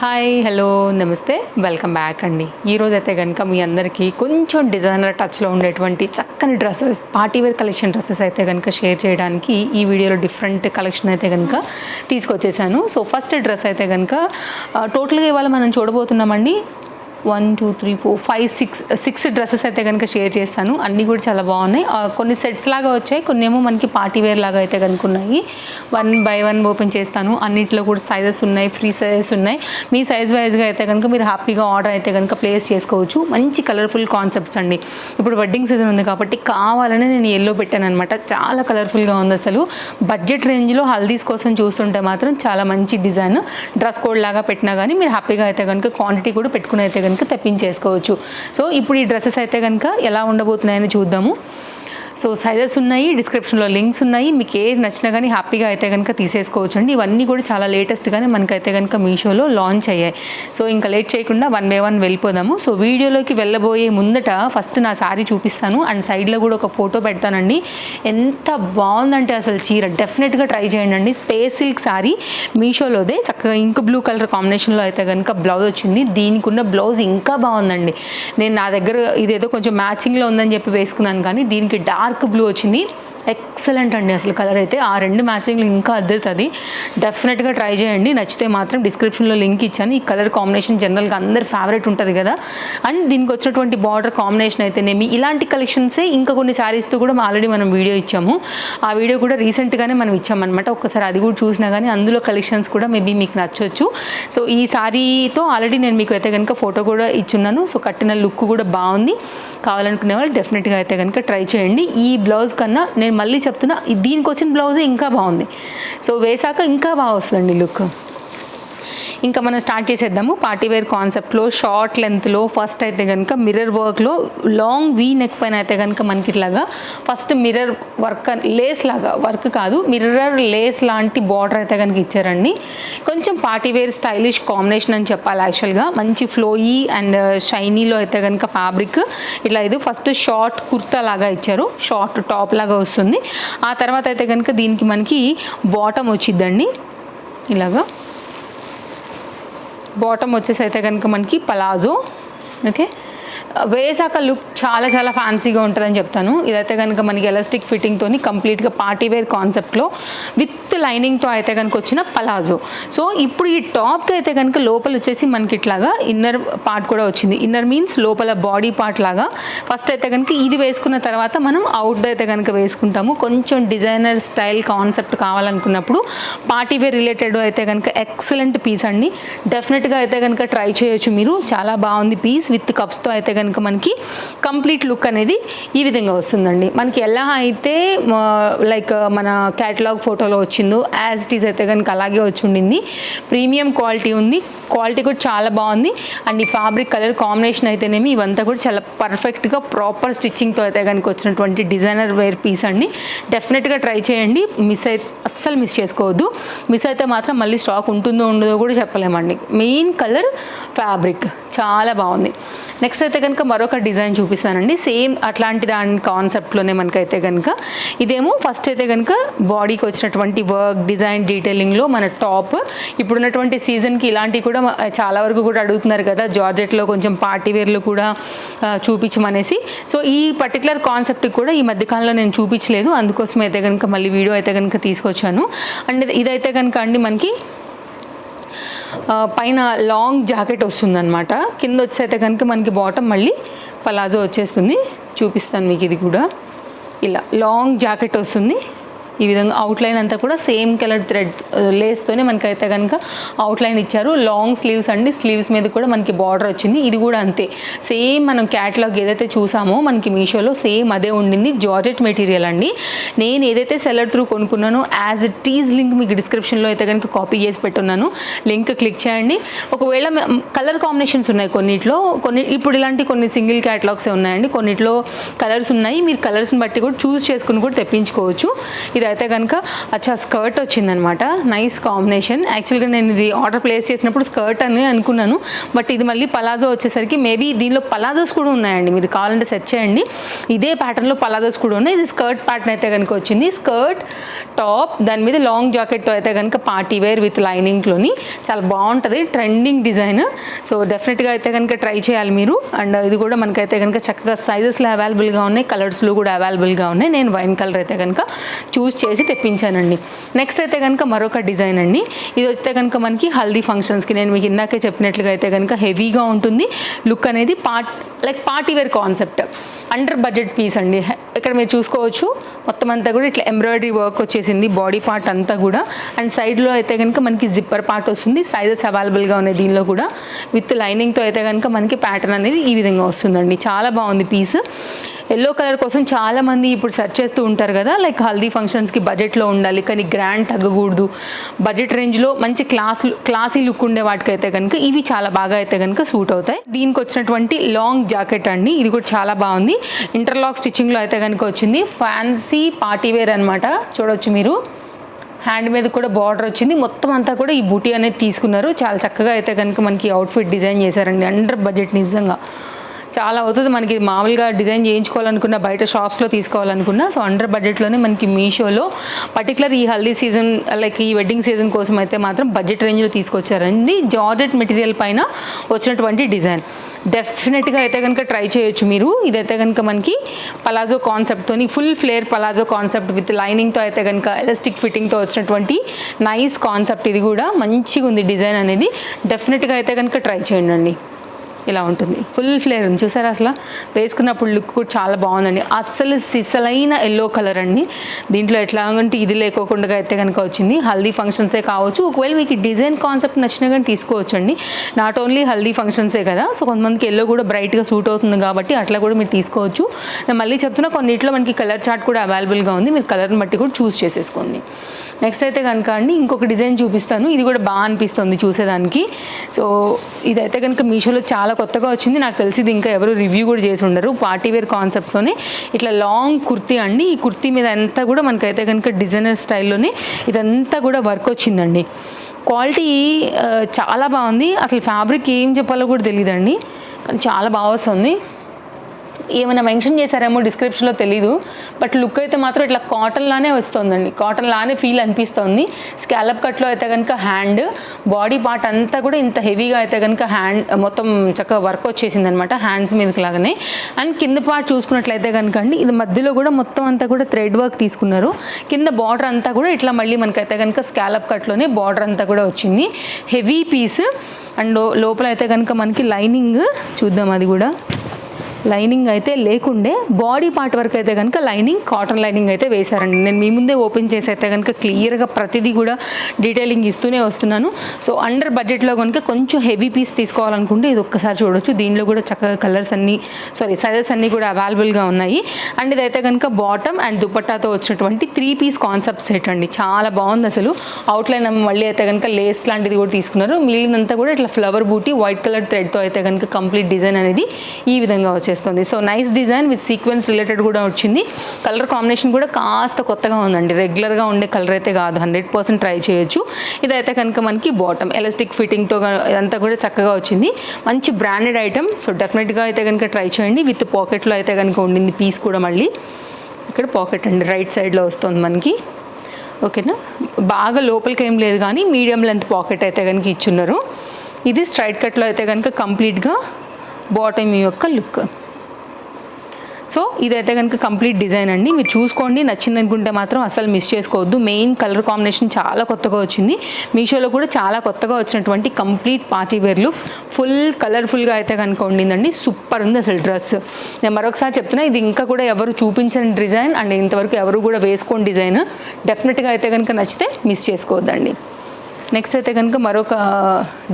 Hi hello namaste. Welcome back అండి. ఈరోజు అయితే కనుక మీ అందరికీ కొంచెం డిజైనర్ టచ్లో ఉండేటువంటి చక్కని dresses party wear collection dresses అయితే కనుక షేర్ చేయడానికి ఈ వీడియోలో డిఫరెంట్ కలెక్షన్ అయితే కనుక తీసుకొచ్చేసాను. సో ఫస్ట్ డ్రెస్ అయితే కనుక టోటల్గా ఇవాళ మనం చూడబోతున్నామండి. One two three four five six six dresses అయితే కనుక షేర్ చేస్తాను. అన్నీ కూడా చాలా బాగున్నాయి. కొన్ని సెట్స్ లాగా వచ్చాయి కొన్ని ఏమో మనకి పార్టీ వేర్ లాగా అయితే కనుక ఉన్నాయి వన్ బై వన్ ఓపెన్ చేస్తాను. అన్నిట్లో కూడా సైజెస్ ఉన్నాయి ఫ్రీ సైజెస్ ఉన్నాయి. మీ సైజ్ వైజ్గా అయితే కనుక మీరు హ్యాపీగా ఆర్డర్ అయితే కనుక ప్లేస్ చేసుకోవచ్చు. మంచి కలర్ఫుల్ కాన్సెప్ట్స్ అండి. ఇప్పుడు వెడ్డింగ్ సీజన్ ఉంది కాబట్టి కావాలని నేను ఎల్లో పెట్టాను అనమాట చాలా కలర్ఫుల్గా ఉంది అసలు. బడ్జెట్ రేంజ్లో హల్దీస్ కోసం చూస్తుంటే మాత్రం చాలా మంచి డిజైన్ డ్రెస్ కోడ్ లాగా పెట్టినా కానీ మీరు హ్యాపీగా అయితే కనుక క్వాంటిటీ కూడా పెట్టుకుని అయితే కనుక తెప్పించేసుకోవచ్చు. సో ఇప్పుడు ఈ డ్రెస్సెస్ అయితే కనుక ఎలా ఉండబోతున్నాయని చూద్దాము. సో సైజెస్ ఉన్నాయి డిస్క్రిప్షన్లో లింక్స్ ఉన్నాయి. మీకు ఏది నచ్చినా కానీ హ్యాపీగా అయితే కనుక తీసేసుకోవచ్చు అండి ఇవన్నీ కూడా చాలా లేటెస్ట్గానే మనకైతే కనుక మీషోలో లాంచ్ అయ్యాయి. సో ఇంకా లేట్ చేయకుండా వన్ బై వన్ వెళ్ళిపోదాము. సో వీడియోలోకి వెళ్ళబోయే ముందట ఫస్ట్ నా శారీ చూపిస్తాను. అండ్ సైడ్లో కూడా ఒక ఫోటో పెడతానండి. ఎంత బాగుందంటే అసలు చీర. డెఫినెట్గా ట్రై చేయండి అండి. స్పేస్ సిల్క్ శారీ మీషోలోదే. చక్కగా ఇంక్ బ్లూ కలర్ కాంబినేషన్లో అయితే కనుక బ్లౌజ్ వచ్చింది. దీనికి ఉన్న బ్లౌజ్ ఇంకా బాగుందండి. నేను నా దగ్గర ఇదేదో కొంచెం మ్యాచింగ్లో ఉందని చెప్పి వేసుకున్నాను కానీ దీనికి డార్క్ బ్లూ వచ్చింది. ఎక్సలెంట్ అండి. అసలు కలర్ అయితే ఆ రెండు మ్యాచింగ్లు ఇంకా అద్దరుతుంది డెఫినెట్గా ట్రై చేయండి. నచ్చితే మాత్రం డిస్క్రిప్షన్లో లింక్ ఇచ్చాను. ఈ కలర్ కాంబినేషన్ జనరల్గా అందరి ఫేవరెట్ ఉంటుంది కదా. అండ్ దీనికి వచ్చినటువంటి బార్డర్ కాంబినేషన్ అయితేనేమి ఇలాంటి కలెక్షన్సే ఇంకా కొన్ని శారీస్తో కూడా ఆల్రెడీ మనం వీడియో ఇచ్చాము. ఆ వీడియో కూడా రీసెంట్గానే మనం ఇచ్చామన్నమాట. ఒక్కసారి అది కూడా చూసినా కానీ అందులో కలెక్షన్స్ కూడా మేబీ మీకు నచ్చవచ్చు సో ఈ శారీతో ఆల్రెడీ నేను మీకు అయితే కనుక ఫోటో కూడా ఇచ్చున్నాను. సో కట్టిన లుక్ కూడా బాగుంది. కావాలనుకునే వాళ్ళు డెఫినెట్గా అయితే కనుక ట్రై చేయండి. ఈ బ్లౌజ్ కన్నా నేను మళ్ళీ చెప్తున్నా దీనికి వచ్చిన బ్లౌజే ఇంకా బాగుంది. సో వేసాక ఇంకా బాగా వస్తుందండి లుక్. ఇంకా మనం స్టార్ట్ చేసేద్దాము. పార్టీ వేర్ కాన్సెప్ట్లో షార్ట్ లెంత్లో ఫస్ట్ అయితే కనుక మిర్రర్ వర్క్లో లాంగ్ వీ నెక్ పైన అయితే కనుక మనకి ఇట్లాగా ఫస్ట్ మిర్రర్ వర్క్ లేస్ లాగా వర్క్ కాదు. మిర్రర్ లేస్ లాంటి బార్డర్ అయితే కనుక ఇచ్చారండి. కొంచెం పార్టీ వేర్ స్టైలిష్ కాంబినేషన్ అని చెప్పాలి యాక్చువల్గా మంచి ఫ్లోయీ అండ్ షైనీలో అయితే కనుక ఫ్యాబ్రిక్ ఇట్లా ఇది ఫస్ట్ షార్ట్ కుర్తా లాగా ఇచ్చారు. షార్ట్ టాప్ లాగా వస్తుంది. ఆ తర్వాత అయితే కనుక దీనికి మనకి బాటమ్ వచ్చిద్దండి. ఇలాగా. బాటమ్ వచ్చేసి అయితే కనుక మనకి పలాజో ఓకే వేసాక లుక్ చాలా చాలా ఫ్యాన్సీగా ఉంటుందని చెప్తాను. ఇదైతే కనుక మనకి ఎలాస్టిక్ ఫిట్టింగ్తో కంప్లీట్గా పార్టీ వేర్ కాన్సెప్ట్లో విత్ లైనింగ్తో అయితే కనుక వచ్చిన పలాజో. సో ఇప్పుడు ఈ టాప్కి అయితే కనుక లోపల వచ్చేసి మనకి ఇట్లాగా ఇన్నర్ పార్ట్ కూడా వచ్చింది. ఇన్నర్ మీన్స్ లోపల బాడీ పార్ట్ లాగా. ఫస్ట్ అయితే కనుక ఇది వేసుకున్న తర్వాత మనం అవుట్ అయితే కనుక వేసుకుంటాము. కొంచెం డిజైనర్ స్టైల్ కాన్సెప్ట్ కావాలనుకున్నప్పుడు పార్టీ వేర్ రిలేటెడ్ అయితే కనుక ఎక్సలెంట్ పీస్ అండి. డెఫినెట్గా అయితే కనుక ట్రై చేయొచ్చు మీరు. చాలా బాగుంది పీస్. విత్ కప్స్తో అయితే కనుక మనకి కంప్లీట్ లుక్ అనేది ఈ విధంగా వస్తుందండి. మనకి ఎలా అయితే లైక్ మన క్యాటలాగ్ ఫోటోలో వచ్చిందో యాజ్ ఇట్ ఈస్ అయితే కనుక అలాగే వచ్చి ఉండింది. ప్రీమియం క్వాలిటీ ఉంది. క్వాలిటీ కూడా చాలా బాగుంది. అండ్ ఈ ఫ్యాబ్రిక్ కలర్ కాంబినేషన్ అయితేనేమి ఇవంతా కూడా చాలా పర్ఫెక్ట్గా ప్రాపర్ స్టిచ్చింగ్తో అయితే కనుక వచ్చినటువంటి డిజైనర్ వేర్ పీస్ అండి. డెఫినెట్గా ట్రై చేయండి. మిస్ అయితే అస్సలు మిస్ చేసుకోవద్దు. మిస్ అయితే మాత్రం మళ్ళీ స్టాక్ ఉంటుందో ఉండదో కూడా చెప్పలేమండి. మెయిన్ కలర్ ఫ్యాబ్రిక్ చాలా బాగుంది. నెక్స్ట్ అయితే కనుక మరొక డిజైన్ చూపిస్తానండి. సేమ్ అట్లాంటి దాని కాన్సెప్ట్లోనే మనకైతే కనుక ఇదేమో ఫస్ట్ అయితే కనుక బాడీకి వచ్చినటువంటి వర్క్ డిజైన్ డీటెయిలింగ్లో మన టాప్ ఇప్పుడున్నటువంటి సీజన్కి ఇలాంటివి కూడా చాలా వరకు కూడా అడుగుతున్నారు కదా. జార్జెట్లో కొంచెం పార్టీ వేర్లు కూడా చూపించమనేసి. సో ఈ పర్టికులర్ కాన్సెప్ట్కి కూడా ఈ మధ్యకాలంలో నేను చూపించలేదు. అందుకోసం అయితే కనుక మళ్ళీ వీడియో అయితే కనుక తీసుకొచ్చాను. అండ్ ఇదైతే కనుక అండి మనకి పైన లాంగ్ జాకెట్ వస్తుందన్నమాట. కింద వచ్చైతే కనుక మనకి బాటమ్ మళ్ళీ పలాజో వచ్చేస్తుంది. చూపిస్తాను మీకు ఇది కూడా. ఇలా లాంగ్ జాకెట్ వస్తుంది. ఈ విధంగా అవుట్లైన్ అంతా కూడా సేమ్ కలర్ థ్రెడ్ లేస్తోనే మనకైతే కనుక అవుట్లైన్ ఇచ్చారు. లాంగ్ స్లీవ్స్ అండి. స్లీవ్స్ మీద కూడా మనకి బార్డర్ వచ్చింది. ఇది కూడా అంతే. సేమ్ మనం క్యాటలాగ్ ఏదైతే చూసామో మనకి మీషోలో సేమ్ అదే ఉండింది. జార్జెట్ మెటీరియల్ అండి. నేను ఏదైతే సెలర్ త్రూ కొనుక్కున్నానో యాజ్ ఇట్ ఈజ్ లింక్ మీకు డిస్క్రిప్షన్లో అయితే కనుక కాపీ చేసి పెట్టున్నాను. లింక్ క్లిక్ చేయండి. ఒకవేళ కలర్ కాంబినేషన్స్ ఉన్నాయి కొన్నిట్లో. కొన్ని ఇప్పుడు ఇలాంటి కొన్ని సింగిల్ క్యాటలాగ్స్ ఉన్నాయండి. కొన్నిట్లో కలర్స్ ఉన్నాయి. మీరు కలర్స్ని బట్టి కూడా చూస్ చేసుకుని కూడా తెప్పించుకోవచ్చు. ఇది ఇదైతే కనుక అచ్చా స్కర్ట్ వచ్చిందనమాట. నైస్ కాంబినేషన్ యాక్చువల్గా నేను ఇది ఆర్డర్ ప్లేస్ చేసినప్పుడు స్కర్ట్ అని అనుకున్నాను. బట్ ఇది మళ్ళీ పలాజో వచ్చేసరికి మేబీ దీనిలో పలాజోస్ కూడా ఉన్నాయండి. మీరు కావాలంటే సెర్చ్ చేయండి. ఇదే ప్యాటర్న్లో పలాజోస్ కూడా ఉన్నాయి. ఇది స్కర్ట్ ప్యాటర్న్ అయితే కనుక వచ్చింది. స్కర్ట్ టాప్ దాని మీద లాంగ్ జాకెట్తో అయితే కనుక పార్టీ వేర్ విత్ లైనింగ్లోని చాలా బాగుంటుంది. ట్రెండింగ్ డిజైన్ సో డెఫినెట్గా అయితే కనుక ట్రై చేయాలి మీరు. అండ్ ఇది కూడా మనకైతే కనుక చక్కగా సైజెస్లో అవైలబుల్గా ఉన్నాయి. కలర్స్లో కూడా అవైలబుల్గా ఉన్నాయి. నేను వైన్ కలర్ అయితే కనుక చూస్ చేసి తెప్పించానండి. నెక్స్ట్ అయితే కనుక మరొక డిజైన్ అండి. ఇది వస్తే కనుక మనకి హల్దీ ఫంక్షన్స్కి నేను మీకు ఇందాకే చెప్పినట్లుగా అయితే కనుక హెవీగా ఉంటుంది. లుక్ అనేది part like party wear concept under budget piece అండి. ఇక్కడ మీరు చూసుకోవచ్చు. మొత్తం అంతా కూడా ఇట్లా ఎంబ్రాయిడరీ వర్క్ వచ్చేసింది. బాడీ పార్ట్ అంతా కూడా. అండ్ సైడ్లో అయితే కనుక మనకి జిప్పర్ పార్ట్ వస్తుంది. సైజెస్ అవైలబుల్గా ఉన్నాయి దీనిలో కూడా. విత్ లైనింగ్తో అయితే కనుక మనకి ప్యాటర్న్ అనేది ఈ విధంగా వస్తుందండి. చాలా బాగుంది పీస్ ఎల్లో కలర్ కోసం చాలామంది ఇప్పుడు సెర్చ్ చేస్తూ ఉంటారు కదా లైక్ హల్దీ ఫంక్షన్స్కి బడ్జెట్లో ఉండాలి కానీ గ్రాండ్ తగ్గకూడదు. బడ్జెట్ రేంజ్లో మంచి క్లాస్ క్లాసీ లుక్ ఉండే వాటికైతే కనుక ఇవి చాలా బాగా అయితే కనుక సూట్ అవుతాయి. దీనికి వచ్చినటువంటి లాంగ్ జాకెట్ అండి ఇది కూడా చాలా బాగుంది. ఇంటర్లాక్ స్టిచ్చింగ్లో అయితే కనుక వచ్చింది. ఫ్యాన్సీ పార్టీ వేర్ అనమాట చూడవచ్చు మీరు. హ్యాండ్ మీద కూడా బార్డర్ వచ్చింది. మొత్తం అంతా కూడా ఈ బూటీ అనేది తీసుకున్నారు. చాలా చక్కగా అయితే కనుక మనకి అవుట్ఫిట్ డిజైన్ చేశారండి. అండర్ బడ్జెట్ నిజంగా. చాలా అవుతుంది. మనకి మామూలుగా డిజైన్ చేయించుకోవాలనుకున్న బయట షాప్స్లో తీసుకోవాలనుకున్న సో అండర్ బడ్జెట్లోనే మనకి మీషోలో పర్టికులర్ ఈ హల్దీ సీజన్ లైక్ ఈ వెడ్డింగ్ సీజన్ కోసం అయితే మాత్రం బడ్జెట్ రేంజ్లో తీసుకొచ్చారండి. జార్జెట్ మెటీరియల్ పైన వచ్చినటువంటి డిజైన్ డెఫినెట్గా అయితే కనుక ట్రై చేయొచ్చు మీరు. ఇదైతే కనుక మనకి పలాజో కాన్సెప్ట్తో full flare palazzo concept with లైనింగ్తో అయితే కనుక ఎలాస్టిక్ ఫిట్టింగ్తో వచ్చినటువంటి నైస్ కాన్సెప్ట్ ఇది కూడా. మంచిగా ఉంది డిజైన్ అనేది డెఫినెట్గా అయితే కనుక ట్రై చేయండి అండి. ఇలా ఉంటుంది. ఫుల్ ఫ్లేర్ ఉంది. చూసారా అసలు? వేసుకున్నప్పుడు లుక్ కూడా చాలా బాగుందండి. అస్సలు సిసలైన ఎల్లో కలర్ అండి. దీంట్లో ఎట్లా అంటే ఇది లేకోకుండా అయితే కనుక వచ్చింది. హల్దీ ఫంక్షన్సే కావచ్చు. ఒకవేళ మీకు డిజైన్ కాన్సెప్ట్ నచ్చినా కానీ తీసుకోవచ్చు అండి నాట్ ఓన్లీ హల్దీ ఫంక్షన్సే కదా. సో కొంతమందికి ఎల్లో కూడా బ్రైట్గా సూట్ అవుతుంది కాబట్టి అట్లా కూడా మీరు తీసుకోవచ్చు. నేను మళ్ళీ చెప్తున్నా కొన్నిట్లో మనకి కలర్ చార్ట్ కూడా అవైలబుల్గా ఉంది. మీరు కలర్ని బట్టి కూడా చూస్ చేసేసుకోండి. నెక్స్ట్ అయితే కనుక అండి ఇంకొక డిజైన్ చూపిస్తాను. ఇది కూడా బాగా అనిపిస్తుంది చూసేదానికి. సో ఇదైతే కనుక మీషోలో చాలా కొత్తగా వచ్చింది. నాకు తెలిసి ఇది ఇంకా ఎవరు రివ్యూ కూడా చేసి ఉండరు. పార్టీ వేర్ కాన్సెప్ట్తోనే ఇట్లా లాంగ్ కుర్తీ అండి. ఈ కుర్తీ మీద అంతా కూడా మనకైతే కనుక డిజైనర్ స్టైల్లోనే ఇదంతా కూడా వర్క్ వచ్చిందండి. క్వాలిటీ చాలా బాగుంది. అసలు ఫ్యాబ్రిక్ ఏం చెప్పాలో కూడా తెలియదండి కానీ చాలా బాగా వస్తుంది. ఏమైనా మెన్షన్ చేశారేమో డిస్క్రిప్షన్లో తెలీదు బట్ లుక్ అయితే మాత్రం ఇట్లా కాటన్ లానే వస్తుందండి. కాటన్ లానే ఫీల్ అనిపిస్తుంది. స్కాలప్ కట్లో అయితే కనుక హ్యాండ్ బాడీ పార్ట్ అంతా కూడా ఇంత హెవీగా అయితే కనుక హ్యాండ్ మొత్తం చక్కగా వర్క్ వచ్చేసింది అనమాట హ్యాండ్స్ మీదకి లాగానే. అండ్ కింద పార్ట్ చూసుకున్నట్లయితే కనుక అండి ఇది మధ్యలో కూడా మొత్తం అంతా కూడా థ్రెడ్ వర్క్ తీసుకున్నారు. కింద బార్డర్ అంతా కూడా ఇట్లా మళ్ళీ మనకైతే కనుక స్కాలప్ కట్లోనే బార్డర్ అంతా కూడా వచ్చింది. హెవీ పీస్ అండ్ లోపల అయితే కనుక మనకి లైనింగ్ చూద్దాం అది కూడా. లైనింగ్ అయితే లేకుండే బాడీ పార్ట్ వరకు అయితే కనుక లైనింగ్ కాటన్ లైనింగ్ అయితే వేశారండి. నేను మీ ముందే ఓపెన్ చేసి అయితే కనుక క్లియర్గా ప్రతిదీ కూడా డీటెయిలింగ్ ఇస్తూనే వస్తున్నాను. సో అండర్ బడ్జెట్లో కనుక కొంచెం హెవీ పీస్ తీసుకోవాలనుకుంటే ఇది ఒక్కసారి చూడొచ్చు. దీనిలో కూడా చక్కగా కలర్స్ అన్నీ సారీ సైజెస్ అన్నీ కూడా అవైలబుల్గా ఉన్నాయి. అండ్ ఇదైతే కనుక బాటమ్ అండ్ దుపట్టాతో వచ్చినటువంటి త్రీ పీస్ కాన్సెప్ట్ సెట్ అండి. చాలా బాగుంది అసలు. అవుట్లైన్ మళ్ళీ అయితే కనుక లేస్ లాంటిది కూడా తీసుకున్నారు. మిగిలినంతా కూడా ఇట్లా ఫ్లవర్ బూటీ వైట్ కలర్ థ్రెడ్తో అయితే కనుక కంప్లీట్ డిజైన్ అనేది ఈ విధంగా చేస్తుంది. So nice design with sequence related కూడా వచ్చింది. కలర్ కాంబినేషన్ కూడా కాస్త కొత్తగా ఉందండి. రెగ్యులర్గా ఉండే కలర్ అయితే కాదు. హండ్రెడ్ పర్సెంట్ ట్రై చేయొచ్చు. ఇదైతే కనుక మనకి బాటమ్ ఎలాస్టిక్ ఫిట్టింగ్తో ఇదంతా కూడా చక్కగా వచ్చింది. మంచి బ్రాండెడ్ ఐటమ్ సో డెఫినెట్గా అయితే కనుక ట్రై చేయండి. విత్ పాకెట్లో అయితే కనుక ఉండింది పీస్ కూడా మళ్ళీ. ఇక్కడ పాకెట్ అండి. రైట్ సైడ్లో వస్తుంది మనకి. ఓకేనా బాగా లోపలికి ఏం లేదు కానీ మీడియం లెంత్ పాకెట్ అయితే కనుక ఇచ్చున్నారు. ఇది స్ట్రైట్ కట్లో అయితే కనుక కంప్లీట్గా బాటమ్ యొక్క లుక్ సో ఇదైతే కనుక కంప్లీట్ డిజైన్ అండి. మీరు చూసుకోండి నచ్చింది అనుకుంటే మాత్రం అసలు మిస్ చేసుకోవద్దు. మెయిన్ కలర్ కాంబినేషన్ చాలా కొత్తగా వచ్చింది. మీషోలో కూడా చాలా కొత్తగా వచ్చినటువంటి complete party wear look. Full కలర్ఫుల్గా అయితే కనుక ఉండిందండి. సూపర్ ఉంది అసలు డ్రెస్. నేను మరొకసారి చెప్తున్నా ఇది ఇంకా కూడా ఎవరు చూపించని డిజైన్ అండ్ ఇంతవరకు ఎవరు కూడా వేసుకోని డిజైన్. డెఫినెట్గా అయితే కనుక నచ్చితే మిస్ చేసుకోవద్దండి. నెక్స్ట్ అయితే కనుక మరొక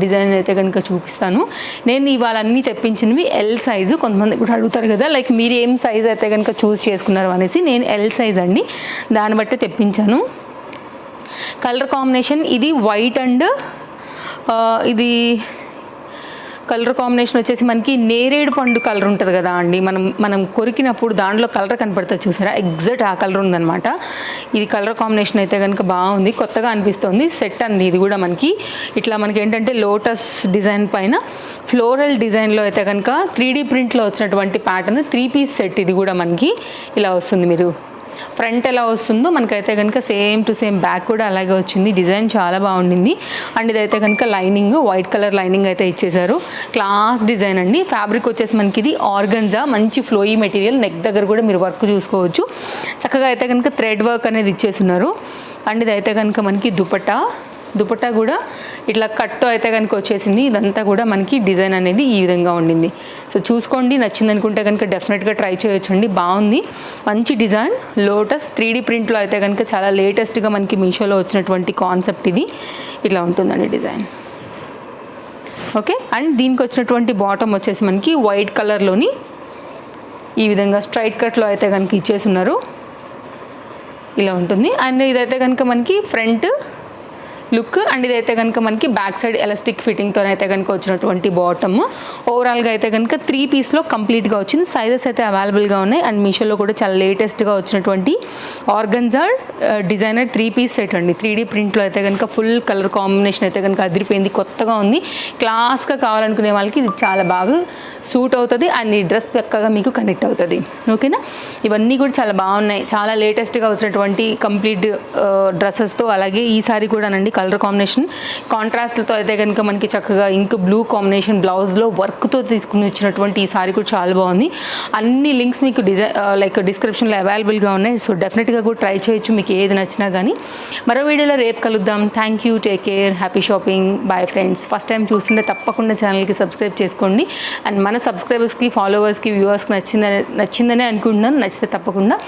డిజైన్ అయితే కనుక చూపిస్తాను. నేను ఇవాళ అన్నీ తెప్పించినవి ఎల్ సైజు కొంతమంది కూడా అడుగుతారు కదా లైక్ మీరు ఏం సైజ్ అయితే కనుక చూస్ చేసుకున్నారు అనేసి నేను ఎల్ సైజ్ అండి. దాన్ని బట్టి తెప్పించాను. కలర్ కాంబినేషన్ ఇది వైట్ అండ్ ఇది కలర్ కాంబినేషన్ వచ్చేసి మనకి నేరేడు పండు కలర్ ఉంటుంది కదా అండి. మనం మనం కొరికినప్పుడు దాంట్లో కలర్ కనపడుతుంది చూసారా? ఎగ్జాక్ట్ ఆ కలర్ ఉందనమాట ఇది కలర్ కాంబినేషన్ అయితే కనుక బాగుంది. కొత్తగా అనిపిస్తుంది. సెట్ అండి ఇది కూడా మనకి. ఇట్లా మనకి ఏంటంటే లోటస్ డిజైన్ పైన ఫ్లోరల్ డిజైన్లో అయితే కనుక త్రీ డీ ప్రింట్లో వచ్చినటువంటి ప్యాటర్న్ త్రీ పీస్ సెట్ ఇది కూడా మనకి. ఇలా వస్తుంది మీరు ఫ్రంట్ ఎలా వస్తుందో మనకైతే కనుక సేమ్ టు సేమ్ బ్యాక్ కూడా అలాగే వచ్చింది. డిజైన్ చాలా బాగుండింది. అండ్ ఇదైతే కనుక లైనింగ్ వైట్ కలర్ లైనింగ్ అయితే ఇచ్చేసారు క్లాస్ డిజైన్ అండి. ఫ్యాబ్రిక్ వచ్చేసి మనకి ఇది ఆర్గన్జా మంచి ఫ్లోయీ మెటీరియల్ నెక్ దగ్గర కూడా మీరు వర్క్ చూసుకోవచ్చు. చక్కగా అయితే కనుక థ్రెడ్ వర్క్ అనేది ఇచ్చేస్తున్నారు. అండ్ ఇదైతే కనుక మనకి దుపట్టా దుపట్టా కూడా ఇట్లా కట్టు అయితే కనుక వచ్చేసింది. ఇదంతా కూడా మనకి డిజైన్ అనేది ఈ విధంగా ఉండింది. సో చూసుకోండి నచ్చింది అనుకుంటే కనుక డెఫినెట్గా ట్రై చేయొచ్చండి. బాగుంది. మంచి డిజైన్. లోటస్ త్రీ డీ ప్రింట్లో అయితే కనుక చాలా లేటెస్ట్గా మనకి మీషోలో వచ్చినటువంటి కాన్సెప్ట్ ఇది. ఇట్లా ఉంటుందండి డిజైన్. ఓకే? అండ్ దీనికి వచ్చినటువంటి బాటమ్ వచ్చేసి మనకి వైట్ కలర్లోని ఈ విధంగా స్ట్రైట్ కట్లో అయితే కనుక ఇచ్చేసి ఉన్నారు. ఇలా ఉంటుంది. అండ్ ఇదైతే కనుక మనకి ఫ్రంట్ లుక్ అండ్ ఇదైతే కనుక మనకి బ్యాక్ సైడ్ ఎలాస్టిక్ ఫిట్టింగ్తో అయితే కనుక వచ్చినటువంటి బాటమ్. ఓవరాల్గా అయితే కనుక త్రీ పీస్లో కంప్లీట్గా వచ్చింది. సైజెస్ అయితే అవైలబుల్గా ఉన్నాయి. అండ్ మీషోలో కూడా చాలా లేటెస్ట్గా వచ్చినటువంటి organza designer three piece set అండి. త్రీ డీ ప్రింట్లో అయితే కనుక ఫుల్ కలర్ కాంబినేషన్ అయితే కనుక అదిరిపోయింది. కొత్తగా ఉంది. క్లాస్గా కావాలనుకునే వాళ్ళకి ఇది చాలా బాగా సూట్ అవుతుంది. అండ్ ఈ డ్రెస్ చక్కగా మీకు కనెక్ట్ అవుతుంది. ఓకేనా? ఇవన్నీ కూడా చాలా బాగున్నాయి. చాలా లేటెస్ట్గా వచ్చినటువంటి కంప్లీట్ డ్రెస్సెస్తో అలాగే ఈసారి కూడానండి కలర్ కాంబినేషన్. కాంట్రాస్ట్లతో అయితే కనుక మనకి చక్కగా ఇంక్ బ్లూ కాంబినేషన్ బ్లౌజ్లో వర్క్తో తీసుకుని వచ్చినటువంటి ఈ సారీ కూడా చాలా బాగుంది. అన్ని లింక్స్ మీకు డిజైన్ లైక్ డిస్క్రిప్షన్లో అవైలబుల్గా ఉన్నాయి. సో డెఫినెట్గా కూడా ట్రై చేయొచ్చు మీకు ఏది నచ్చినా కానీ మరో వీడియోలో రేపు కలుద్దాం. Thank you take care happy shopping bye friends first time చూస్తుంటే తప్పకుండా ఛానల్కి సబ్స్క్రైబ్ చేసుకోండి. అండ్ మన సబ్స్క్రైబర్స్కి ఫాలోవర్స్కి వ్యూవర్స్కి నచ్చిందని నచ్చిందనే అనుకుంటున్నాను. నచ్చితే తప్పకుండా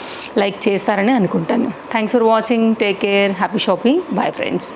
లైక్ చేస్తారని అనుకుంటాను. Thanks for watching take care happy shopping bye friends